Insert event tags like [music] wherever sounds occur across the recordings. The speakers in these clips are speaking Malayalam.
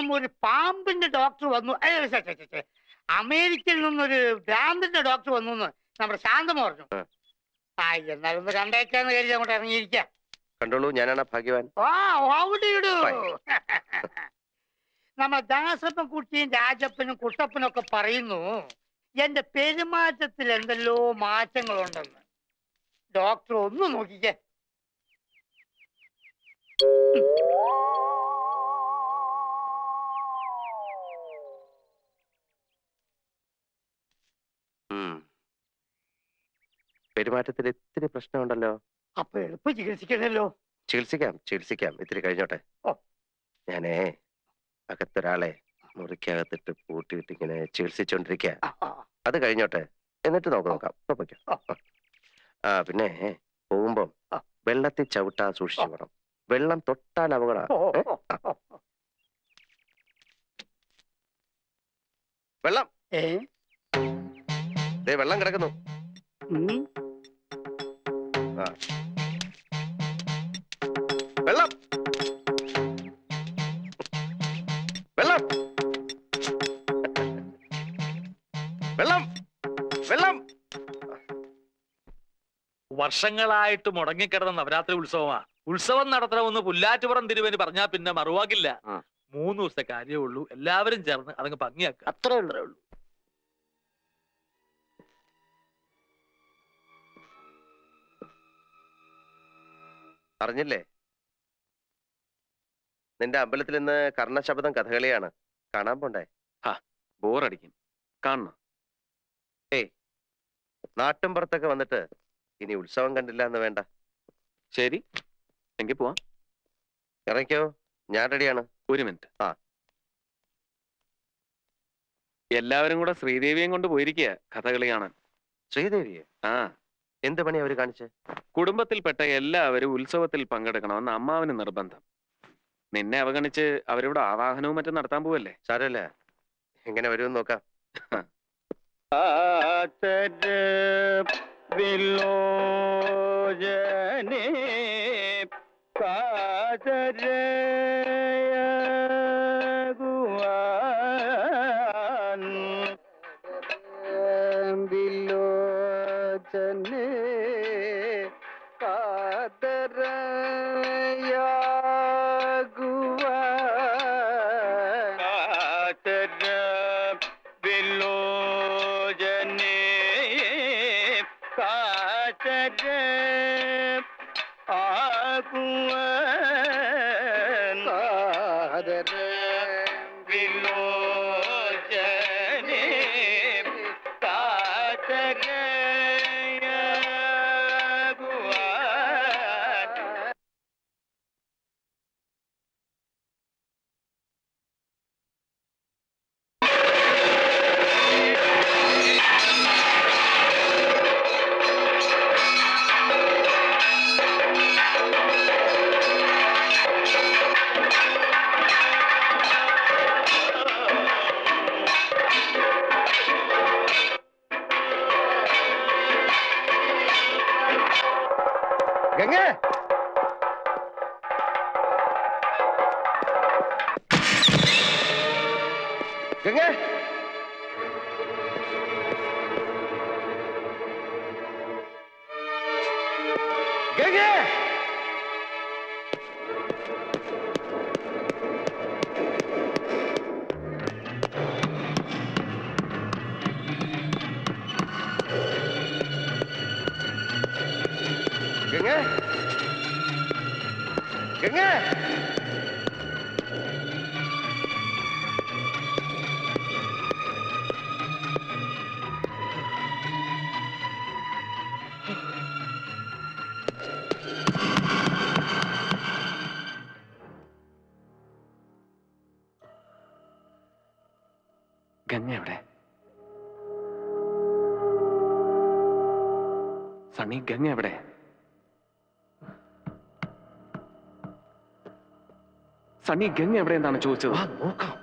നിന്നും ഒരു പാമ്പിന്റെ ഡോക്ടർ വന്നു. അമേരിക്കയിൽ നിന്നൊരു ഭ്രാന്തിന്റെ ഡോക്ടർ വന്നു എന്ന് നമ്മുടെ ശാന്തം പറഞ്ഞു. ആ. എന്നാലും കണ്ടേക്കാന്ന് കരുതി അങ്ങോട്ട് ഇറങ്ങിയിരിക്കാം. കണ്ടോളൂ ഞാനാണ് ഭാഗ്യവാൻ. [laughs] നമ്മ ദാസപ്പൻ കുട്ടിയും രാജപ്പനും കുട്ടപ്പനും ഒക്കെ പറയുന്നു എന്റെ പെരുമാറ്റത്തിൽ എന്തെല്ലോ മാറ്റങ്ങളുണ്ടെന്ന്. ഡോക്ടർ ഒന്ന് നോക്കിക്കേ. പെരുമാറ്റത്തിൽ ഇത്തിരി പ്രശ്നമുണ്ടല്ലോ. അപ്പൊ എളുപ്പം ചികിത്സിക്കണല്ലോ. ചികിത്സിക്കാം ചികിത്സിക്കാം. ഇത്തിരി കഴിഞ്ഞോട്ടെ. ഞാനേ അകത്തൊരാളെ മുറിക്കകത്തിട്ട് പൂട്ടിയിട്ട് ഇങ്ങനെ ആ, അത് കഴിഞ്ഞോട്ടെ. എന്നിട്ട് നോക്ക. നോക്കാം ഉറപ്പിക്കാം ആ. പിന്നെ പോകുമ്പം. വെള്ളത്തിൽ ചവിട്ടാ സൂക്ഷിച്ചു പോകണം വെള്ളം തൊട്ടാൽ അപകട. വെള്ളം? ദേ വെള്ളം കിടക്കുന്നു. വെള്ളം. വെള്ളം. വെള്ളം. വെള്ളം. വർഷങ്ങളായിട്ട് മുടങ്ങിക്കിടന്ന നവരാത്രി ഉത്സവമാ. ഉത്സവം നടത്തണമെന്ന് പുല്ലാറ്റുപുറം തിരുവന് പറഞ്ഞാ പിന്നെ മറുവാക്കില്ല മൂന്ന് ദിവസത്തെ കാര്യമേ ഉള്ളൂ. എല്ലാവരും ചേർന്ന് അതങ്ങ് ഭംഗിയാക്കുക. അത്രേ ഉള്ളൂ. അറിഞ്ഞില്ലേ നിന്റെ അമ്പലത്തിൽ ഇന്ന് കർണശബ്ദം കഥകളിയാണ്. കാണാൻ പോണ്ടേ? ബോറടിക്കും. കാണണം. നാട്ടുംപുറത്തൊക്കെ വന്നിട്ട് ഇനി ഉത്സവം കണ്ടില്ല എന്ന് വേണ്ട. ശരി എങ്കിൽ പോവാം. ഇറങ്ങിക്കോ ഞാൻ റെഡിയാണ്. ഒരു മിനിറ്റ്. ആ. എല്ലാവരും കൂടെ ശ്രീദേവിയും കൊണ്ട് പോയിരിക്കുക കഥകളി കാണാൻ. ശ്രീദേവിയെ? ആ. എന്ത് പണി അവർ കാണിച്ച്? കുടുംബത്തിൽപ്പെട്ട എല്ലാവരും ഉത്സവത്തിൽ പങ്കെടുക്കണമെന്ന് അമ്മാവിന് നിർബന്ധം. നിന്നെ അവഗണിച്ച് അവരിവിടെ ആവാഹനവും മറ്റും നടത്താൻ പോവല്ലേ? സാരല്ലേ. എങ്ങനെ വരുമെന്ന് നോക്കാം. ഗംഗേ ഗംഗേ. ഗംഗേ. ഗംഗ എവിടെ? സണ്ണി ഗംഗ എവിടെ? സണ്ണി ഗംഗ എവിടെയെന്നാണ് ചോദിച്ചത്? നോക്കാം.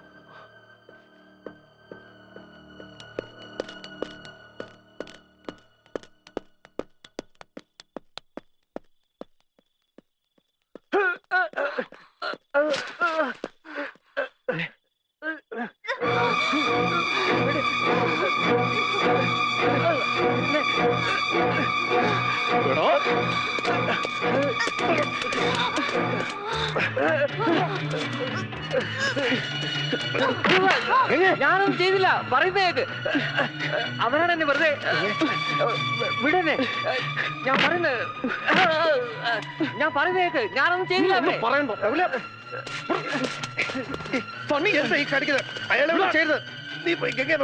ഞാനൊന്നും ചെയ്തില്ല. പറയുന്നേക്ക് കേക്ക് അവരാണ് എന്നെ വെറുതെ വിടനെ ഞാൻ പറയുന്നത് ഞാൻ പറയുന്നേക്ക് ഞാനൊന്നും ചെയ്തില്ല അവരെ. സണ്ണി എന്താ ഈ കാണിക്കുന്നത് അയാളെ ഇവിടെ ചെയ്തത് നീ ഗംഗയെ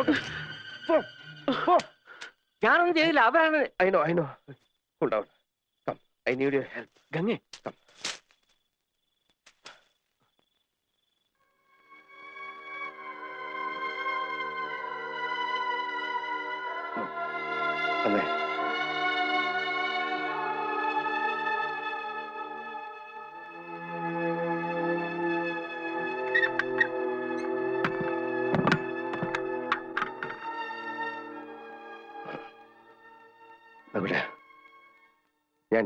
ഞാനൊന്നും ചെയ്തില്ല. അവരാണ് I know I know. Hold I need your help. ഗംഗേ.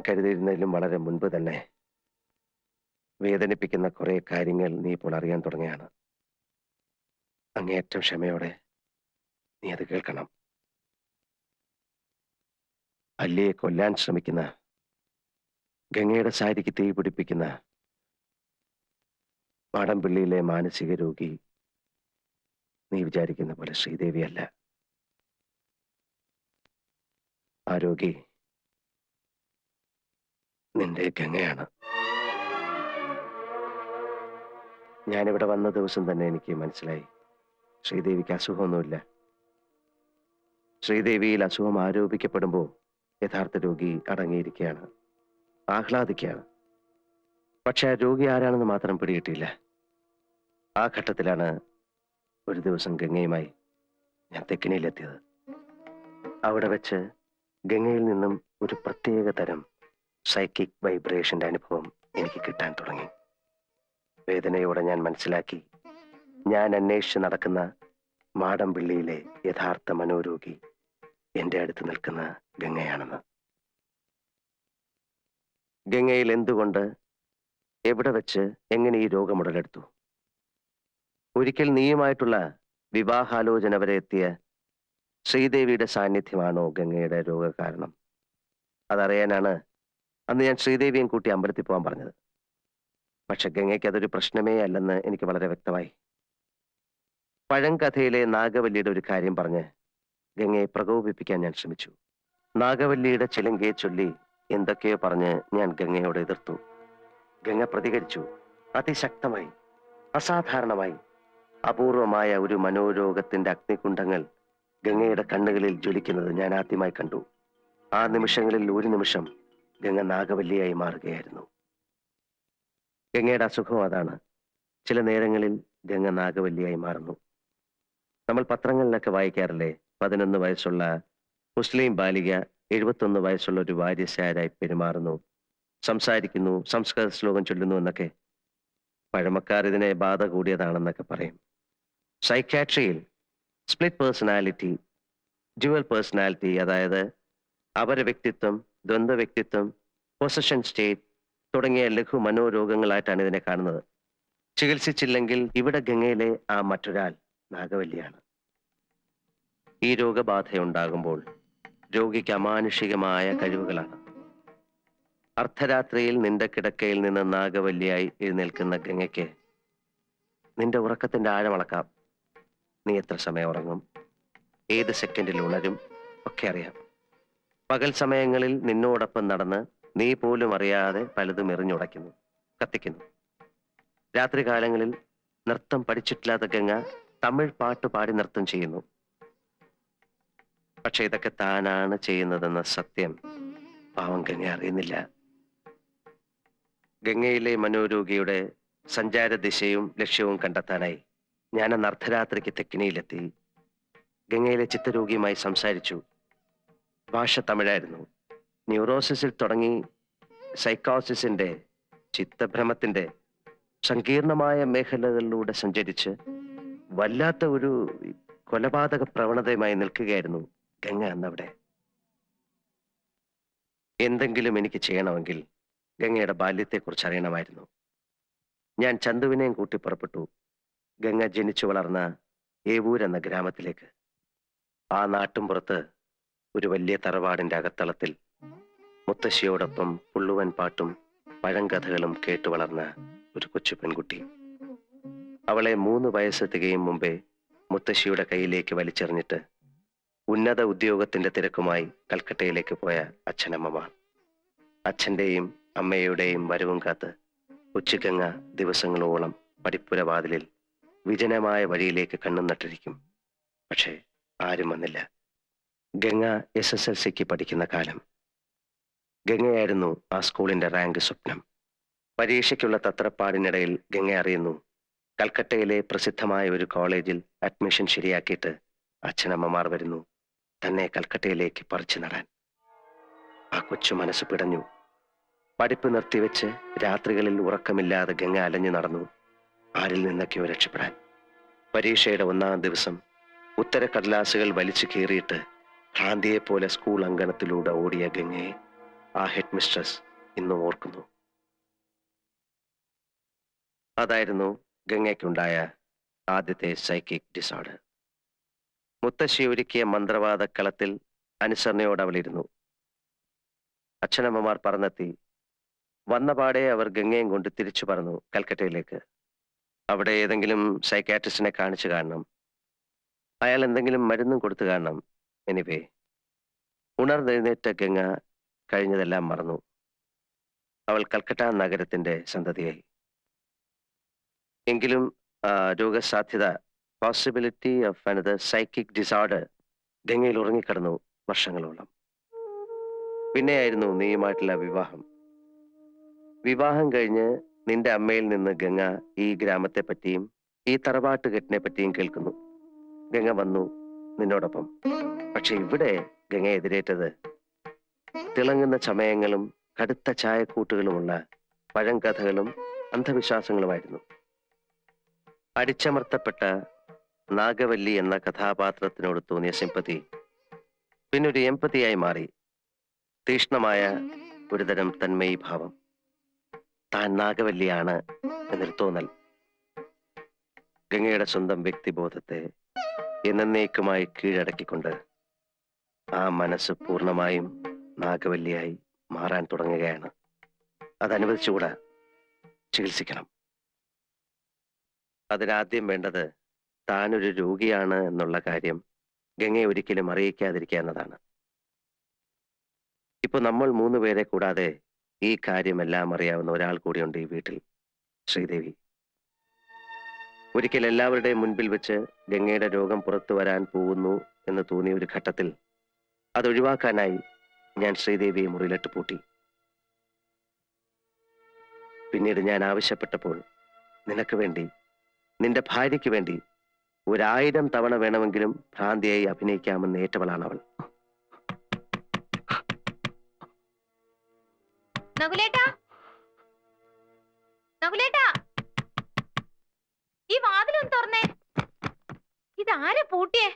കരുതിയിരുന്നതിലും വളരെ മുൻപ് തന്നെ വേദനിപ്പിക്കുന്ന കുറെ കാര്യങ്ങൾ നീ ഇപ്പോൾ അറിയാൻ തുടങ്ങിയാണ് അങ്ങേയറ്റം ക്ഷമയോടെ നീ അത് കേൾക്കണം. അല്ലിയെ കൊല്ലാൻ ശ്രമിക്കുന്ന ഗംഗയുടെ സാരിക്ക് തീ പിടിപ്പിക്കുന്ന മാടമ്പിള്ളിയിലെ മാനസിക രോഗി നീ വിചാരിക്കുന്ന പോലെ ശ്രീദേവിയല്ല. ആ നിന്റെ ഗംഗയാണ് ഞാനിവിടെ വന്ന ദിവസം തന്നെ എനിക്ക് മനസ്സിലായി. ശ്രീദേവിക്ക് അസുഖമൊന്നുമില്ല. ശ്രീദേവിയിൽ അസുഖം ആരോപിക്കപ്പെടുമ്പോൾ യഥാർത്ഥ രോഗി അടങ്ങിയിരിക്കുകയാണ്. ആഹ്ലാദിക്കുകയാണ്. പക്ഷെ ആ രോഗി ആരാണെന്ന് മാത്രം പിടികിട്ടിയില്ല. ആ ഘട്ടത്തിലാണ് ഒരു ദിവസം ഗംഗയുമായി ഞാൻ തെക്കിനിയിലെത്തിയത്. അവിടെ വെച്ച് ഗംഗയിൽ നിന്നും ഒരു പ്രത്യേക തരം സൈക്കിക് വൈബ്രേഷന്റെ അനുഭവം എനിക്ക് കിട്ടാൻ തുടങ്ങി. വേദനയോടെ ഞാൻ മനസ്സിലാക്കി ഞാൻ അന്വേഷിച്ച് നടക്കുന്ന മാടമ്പിള്ളിയിലെ യഥാർത്ഥ മനോരോഗി എന്റെ അടുത്ത് നിൽക്കുന്ന ഗംഗയാണെന്ന്. ഗംഗയിൽ എന്തുകൊണ്ട് എവിടെ വെച്ച് എങ്ങനെ ഈ രോഗം ഉടലെടുത്തു ഒരിക്കൽ നീയുമായിട്ടുള്ള വിവാഹാലോചന വരെ എത്തിയ ശ്രീദേവിയുടെ സാന്നിധ്യമാണോ ഗംഗയുടെ രോഗകാരണം? അതറിയാനാണ് അന്ന് ഞാൻ ശ്രീദേവിയും കൂട്ടി അമ്പലത്തിൽ പോകാൻ പറഞ്ഞത്. പക്ഷെ ഗംഗയ്ക്ക് അതൊരു പ്രശ്നമേ അല്ലെന്ന് എനിക്ക് വളരെ വ്യക്തമായി. പഴങ്കഥയിലെ നാഗവല്ലിയുടെ ഒരു കാര്യം പറഞ്ഞ് ഗംഗയെ പ്രകോപിപ്പിക്കാൻ ഞാൻ ശ്രമിച്ചു. നാഗവല്ലിയുടെ ചിലങ്കയെ ചൊല്ലി എന്തൊക്കെയോ പറഞ്ഞ് ഞാൻ ഗംഗയോട് എതിർത്തു. ഗംഗ പ്രതികരിച്ചു. അതിശക്തമായി അസാധാരണമായി അപൂർവമായ ഒരു മനോരോഗത്തിന്റെ അഗ്നികുണ്ഡങ്ങൾ ഗംഗയുടെ കണ്ണുകളിൽ ജ്വലിക്കുന്നത് ഞാൻ ആദ്യമായി കണ്ടു. ആ നിമിഷങ്ങളിൽ ഒരു നിമിഷം ഗംഗ നാഗവല്ലിയായി മാറുകയായിരുന്നു. ഗംഗയുടെ അസുഖം അതാണ്. ചില നേരങ്ങളിൽ ഗംഗ നാഗവല്ലിയായി മാറുന്നു. നമ്മൾ പത്രങ്ങളിലൊക്കെ വായിക്കാറില്ലേ? പതിനൊന്ന് വയസ്സുള്ള മുസ്ലിം ബാലിക എഴുപത്തൊന്ന് വയസ്സുള്ള ഒരു വാര്യസാരായി പെരുമാറുന്നു. സംസാരിക്കുന്നു സംസ്കൃത ശ്ലോകം ചൊല്ലുന്നു എന്നൊക്കെ. പഴമക്കാർ ഇതിനെ ബാധ കൂടിയതാണെന്നൊക്കെ പറയും. സൈക്യാട്രിയിൽ സ്പ്ലിറ്റ് പേഴ്സണാലിറ്റി ഡ്യുവൽ പേഴ്സണാലിറ്റി അതായത് അപര വ്യക്തിത്വം ദ്വന്ദ്വ വ്യക്തിത്വം പൊസഷൻ സ്റ്റേറ്റ് തുടങ്ങിയ ലഘു മനോരോഗങ്ങളായിട്ടാണ് ഇതിനെ കാണുന്നത്. ചികിത്സിച്ചില്ലെങ്കിൽ ഇവിടെ ഗംഗയിലെ ആ മറ്റൊരാൾ നാഗവല്ലിയാണ്. ഈ രോഗബാധയുണ്ടാകുമ്പോൾ രോഗിക്ക് അമാനുഷികമായ കഴിവുകളാണ്. അർദ്ധരാത്രിയിൽ നിന്റെ കിടക്കയിൽ നിന്ന് നാഗവല്ലിയായി എഴുന്നേൽക്കുന്ന ഗംഗയ്ക്ക് നിന്റെ ഉറക്കത്തിന്റെ ആഴമളക്കാം നീ എത്ര സമയം ഉറങ്ങും? ഏത് സെക്കൻഡിൽ ഉണരും? ഒക്കെ അറിയാം. പകൽ സമയങ്ങളിൽ നിന്നോടൊപ്പം നടന്ന് നീ പോലും അറിയാതെ പലതും എറിഞ്ഞുടയ്ക്കുന്നു കത്തിക്കുന്നു. രാത്രികാലങ്ങളിൽ നൃത്തം പഠിച്ചിട്ടില്ലാത്ത ഗംഗ തമിഴ് പാട്ട് പാടി നൃത്തം ചെയ്യുന്നു. പക്ഷെ ഇതൊക്കെ താനാണ് ചെയ്യുന്നതെന്ന സത്യം പാവം ഗംഗ അറിയുന്നില്ല. ഗംഗയിലെ മനോരോഗിയുടെ സഞ്ചാര ദിശയും ലക്ഷ്യവും കണ്ടെത്താനായി ഞാൻ അന്ന് അർദ്ധരാത്രിക്ക് തെക്കിനിയിലെത്തി. ഗംഗയിലെ ചിത്തരോഗിയുമായി സംസാരിച്ചു. ഭാഷ തമിഴായിരുന്നു. ന്യൂറോസിസിൽ തുടങ്ങി സൈക്കോസിസിന്റെ ചിത്തഭ്രമത്തിന്റെ സങ്കീർണമായ മേഖലകളിലൂടെ സഞ്ചരിച്ച് വല്ലാത്ത ഒരു കൊലപാതക പ്രവണതയുമായി നിൽക്കുകയായിരുന്നു ഗംഗ അന്നവിടെ എന്തെങ്കിലും എനിക്ക് ചെയ്യണമെങ്കിൽ ഗംഗയുടെ ബാല്യത്തെക്കുറിച്ച് അറിയണമായിരുന്നു. ഞാൻ ചന്തുവിനെയും കൂട്ടി പുറപ്പെട്ടു. ഗംഗ ജനിച്ചു വളർന്ന ഏവൂർ എന്ന ഗ്രാമത്തിലേക്ക്. ആ നാട്ടുംപുറത്ത് ഒരു വലിയ തറവാടിന്റെ അകത്തളത്തിൽ മുത്തശ്ശിയോടൊപ്പം പുള്ളുവൻ പാട്ടും പഴങ്കഥകളും കേട്ടു വളർന്ന ഒരു കൊച്ചു പെൺകുട്ടി. അവളെ മൂന്ന് വയസ്സ് തികയും മുമ്പേ മുത്തശ്ശിയുടെ കയ്യിലേക്ക് വലിച്ചെറിഞ്ഞിട്ട് ഉന്നത ഉദ്യോഗത്തിന്റെ തിരക്കുമായി കൽക്കട്ടയിലേക്ക് പോയ അച്ഛനമ്മമാർ അച്ഛന്റെയും അമ്മയുടെയും വരവും കാത്ത് ഉച്ചകങ്ങ ദിവസങ്ങളോളം പഠിപ്പുരവാതിലിൽ വിജനമായ വഴിയിലേക്ക് കണ്ണും നട്ടിരിക്കും. പക്ഷേ ആരും വന്നില്ല. ഗംഗ എസ് എസ് എൽ സിക്ക് പഠിക്കുന്ന കാലം. ഗംഗയായിരുന്നു ആ സ്കൂളിന്റെ റാങ്ക് സ്വപ്നം. പരീക്ഷയ്ക്കുള്ള തത്രപ്പാടിനിടയിൽ ഗംഗ അറിയുന്നു. കൽക്കട്ടയിലെ പ്രസിദ്ധമായ ഒരു കോളേജിൽ അഡ്മിഷൻ ശരിയാക്കിയിട്ട് അച്ഛനമ്മമാർ വരുന്നു. തന്നെ കൽക്കട്ടയിലേക്ക് പറിച്ചു നടാൻ. ആ കൊച്ചു മനസ്സ് പിടഞ്ഞു. പഠിപ്പ് നിർത്തിവെച്ച് രാത്രികളിൽ ഉറക്കമില്ലാതെ ഗംഗ അലഞ്ഞു നടന്നു. ആരിൽ നിന്നൊക്കെയോ രക്ഷപ്പെടാൻ. പരീക്ഷയുടെ ഒന്നാം ദിവസം ഉത്തരക്കടലാസുകൾ വലിച്ചു കീറിയിട്ട് ഭ്രാന്തിയെപ്പോലെ സ്കൂൾ അങ്കണത്തിലൂടെ ഓടിയ ഗംഗയെ ആ ഹെഡ് മിസ്ട്രസ് ഇന്നും ഓർക്കുന്നു. അതായിരുന്നു ഗംഗയ്ക്കുണ്ടായ ആദ്യത്തെ സൈക്കിക് ഡിസോർഡർ മുത്തശ്ശി ഒരുക്കിയ മന്ത്രവാദ കളത്തിൽ അനുസരണയോടെ അവളിരുന്നു അച്ഛനമ്മമാർ പറന്നെത്തി. വന്നപാടെ അവർ ഗംഗയും കൊണ്ട് തിരിച്ചു പറഞ്ഞു കൽക്കട്ടയിലേക്ക്. അവിടെ ഏതെങ്കിലും സൈക്കാട്രിസ്റ്റിനെ കാണിച്ചു കാണണം. അയാൾ എന്തെങ്കിലും മരുന്നും കൊടുത്തു കാണണം. എനിവേ ഉണർന്നെഴുന്നേറ്റ ഗംഗ കഴിഞ്ഞതെല്ലാം മറന്നു. അവൾ കൽക്കട്ട നഗരത്തിന്റെ സന്തതിയായി. എങ്കിലും രോഗസാധ്യത possibility of another psychic disorder ഗംഗയിൽ ഉറങ്ങിക്കിടന്നു വർഷങ്ങളോളം. പിന്നെയായിരുന്നു നീയുമായിട്ടുള്ള വിവാഹം. വിവാഹം കഴിഞ്ഞ് നിന്റെ അമ്മയിൽ നിന്ന് ഗംഗ ഈ ഗ്രാമത്തെ പറ്റിയും ഈ തറവാട്ടുകെട്ടിനെ പറ്റിയും കേൾക്കുന്നു. ഗംഗ വന്നു നിന്നോടൊപ്പം. പക്ഷെ ഇവിടെ ഗംഗ എതിരേറ്റത്. തിളങ്ങുന്ന ചമയങ്ങളും കടുത്ത ചായക്കൂട്ടുകളുമുള്ള പഴങ്കഥകളും അന്ധവിശ്വാസങ്ങളുമായിരുന്നു. അടിച്ചമർത്തപ്പെട്ട നാഗവല്ലി എന്ന കഥാപാത്രത്തിനോട് തോന്നിയ സിമ്പതി പിന്നൊരു എമ്പതിയായി മാറി. തീഷ്ണമായ ഒരുതരം തന്മയി ഭാവം. താൻ നാഗവല്ലിയാണ് എന്നൊരു തോന്നൽ. ഗംഗയുടെ സ്വന്തം വ്യക്തിബോധത്തെ എന്നേക്കുമായി കീഴടക്കിക്കൊണ്ട് ആ മനസ്സ് പൂർണമായും നാഗവല്ലിയായി മാറാൻ തുടങ്ങുകയാണ്. അതനുവദിച്ചുകൂടാ. ചികിത്സിക്കണം. അതിനാദ്യം വേണ്ടത് താനൊരു രോഗിയാണ് എന്നുള്ള കാര്യം ഗംഗയെ ഒരിക്കലും അറിയിക്കാതിരിക്കുക എന്നതാണ് ഇപ്പൊ നമ്മൾ മൂന്ന് പേരെ കൂടാതെ ഈ കാര്യമെല്ലാം അറിയാവുന്ന ഒരാൾ കൂടിയുണ്ട് ഈ വീട്ടിൽ ശ്രീദേവി. ഒരിക്കൽ എല്ലാവരുടെയും മുൻപിൽ വെച്ച് ഗംഗയുടെ രോഗം പുറത്തു വരാൻ പോകുന്നു എന്ന് തോന്നിയ ഒരു ഘട്ടത്തിൽ അത് ഒഴിവാക്കാനായി ഞാൻ ശ്രീദേവിയെ മുറിയിലിട്ട് പൂട്ടി. പിന്നീട് ഞാൻ ആവശ്യപ്പെട്ടപ്പോൾ നിനക്ക് വേണ്ടി നിന്റെ ഭാര്യയ്ക്ക് വേണ്ടി ഒരായിരം തവണ വേണമെങ്കിലും ഭ്രാന്തിയായി അഭിനയിക്കാമെന്ന് ഏറ്റവളാണ് അവൾ ഈ വാതിലൊന്ന് തുറന്നേ. ഇതാരെ പൂട്ടിയേ?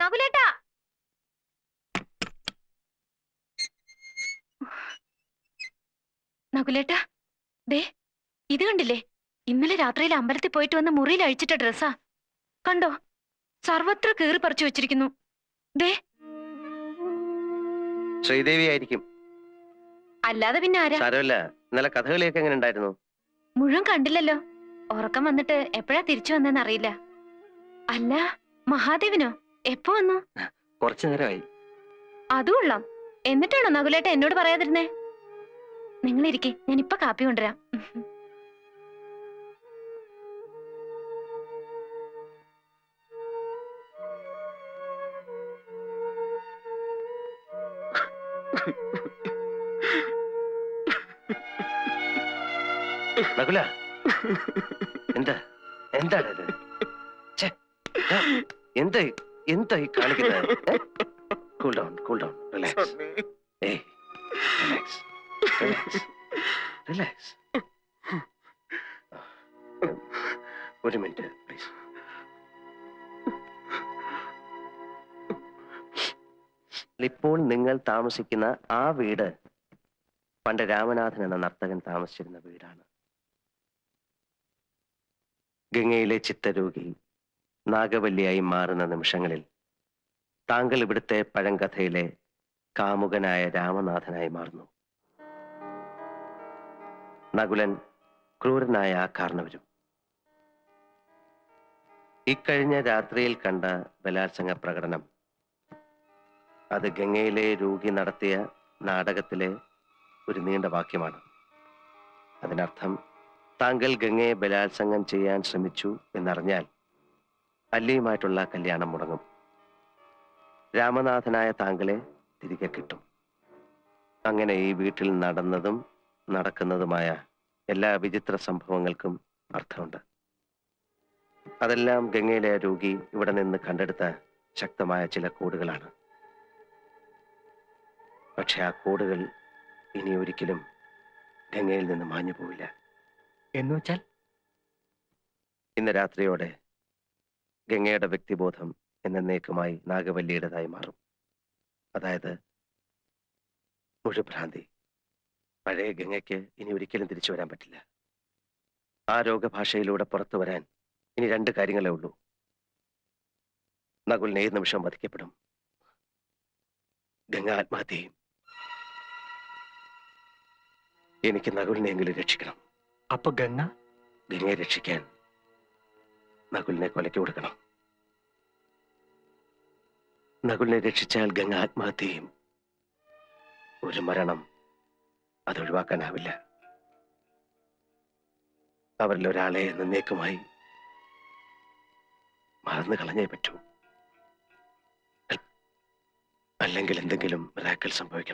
നകുലേട്ടാ! നകുലേട്ടാ ദേ ഇത് കണ്ടില്ലേ? ഇന്നലെ രാത്രിയിൽ അമ്പലത്തിൽ പോയിട്ട് വന്ന മുറിയിൽ അഴിച്ചിട്ട ഡ്രസ്സാ. കണ്ടോ? സർവത്ര കീറി പറിച്ചു വെച്ചിരിക്കുന്നു. ദേ. ശ്രീദേവി ആയിരിക്കും അല്ലാതെ പിന്നെ ആരാ? സാരമില്ല. ഇന്നലെ കഥകളിയൊക്കെ എങ്ങനെ ഉണ്ടായിരുന്നു? മുഴുവൻ കണ്ടില്ലല്ലോ. ഉറക്കം വന്നിട്ട് എപ്പോഴാ തിരിച്ചു വന്നെന്ന് അറിയില്ല. അല്ല മഹാദേവനോ? എപ്പോ വന്നു? കുറച്ചു നേരമായി. അതും കൊള്ളാം എന്നിട്ടാണോ നകുലേട്ട എന്നോട് പറയാതിരുന്നേ? നിങ്ങൾ ഇരിക്കെ ഞാൻ ഇപ്പൊ കാപ്പി കൊണ്ടുവരാം. നകുല എന്താ? എന്താണ് ഇത്? എന്താ ഈ- എന്താ ഈ കാണിക്കുന്നത്? Cool down cool down relax ഒരു മിനിറ്റ് പ്ലീസ് ഇപ്പോൾ നിങ്ങൾ താമസിക്കുന്ന ആ വീട് പണ്ട് രാമനാഥൻ എന്ന നർത്തകൻ താമസിച്ചിരുന്ന വീടാണ്. ഗംഗയിലെ ചിത്തരോഗി നാഗവല്ലിയായി മാറുന്ന നിമിഷങ്ങളിൽ താങ്കൾ ഇവിടുത്തെ പഴങ്കഥയിലെ കാമുകനായ രാമനാഥനായി മാറുന്നു. നകുലൻ ക്രൂരനായ ആ കാരണവരും ഇക്കഴിഞ്ഞ രാത്രിയിൽ കണ്ട ബലാത്സംഗ പ്രകടനം. അത് ഗംഗയിലെ രോഗി നടത്തിയ നാടകത്തിലെ ഒരു നീണ്ട വാക്യമാണ്. അതിനർത്ഥം താങ്കൾ ഗംഗയെ ബലാത്സംഗം ചെയ്യാൻ ശ്രമിച്ചു എന്നറിഞ്ഞാൽ അല്ലിയുമായിട്ടുള്ള കല്യാണം മുടങ്ങും. രാമനാഥനായ താങ്കളെ തിരികെ കിട്ടും. അങ്ങനെ ഈ വീട്ടിൽ നടന്നതും നടക്കുന്നതുമായ എല്ലാ വിചിത്ര സംഭവങ്ങൾക്കും അർത്ഥമുണ്ട്. അതെല്ലാം ഗംഗയിലെ രോഗി ഇവിടെ നിന്ന് കണ്ടെടുത്ത ശക്തമായ ചില കോഡുകളാണ്. പക്ഷെ ആ കോഡുകൾ ഇനി ഒരിക്കലും ഗംഗയിൽ നിന്ന് മാഞ്ഞു പോവില്ല. എന്ന് വെച്ചാൽ? ഇന്ന് രാത്രിയോടെ ഗംഗയുടെ വ്യക്തിബോധം എന്നേക്കുമായി നാഗവല്ലിയുടേതായി മാറും. അതായത് മുഴുഭ്രാന്തി. പഴയ ഗംഗയ്ക്ക് ഇനി ഒരിക്കലും തിരിച്ചു വരാൻ പറ്റില്ല. ആ രോഗഭാഷയിലൂടെ പുറത്തു വരാൻ ഇനി രണ്ട് കാര്യങ്ങളേ ഉള്ളൂ. നകുലിന് ഏത് നിമിഷം വധിക്കപ്പെടും. ഗംഗ ആത്മഹത്യയും. എനിക്ക് നകുലിനെയെങ്കിലും രക്ഷിക്കണം. അപ്പൊ ഗംഗ? ഗംഗയെ രക്ഷിക്കാൻ നകുലിനെ കൊലയ്ക്ക് കൊടുക്കണം. നകുലിനെ രക്ഷിച്ചാൽ ഗംഗ ആത്മഹത്യയും. ഒരു മരണം അത് ഒഴിവാക്കാനാവില്ല അവരിൽ ഒരാളെ നിന്നേക്കുമായി മറന്നു കളഞ്ഞേ പറ്റൂ. അല്ലെങ്കിൽ എന്തെങ്കിലും റാക്കൽ സംഭവിക്കണം.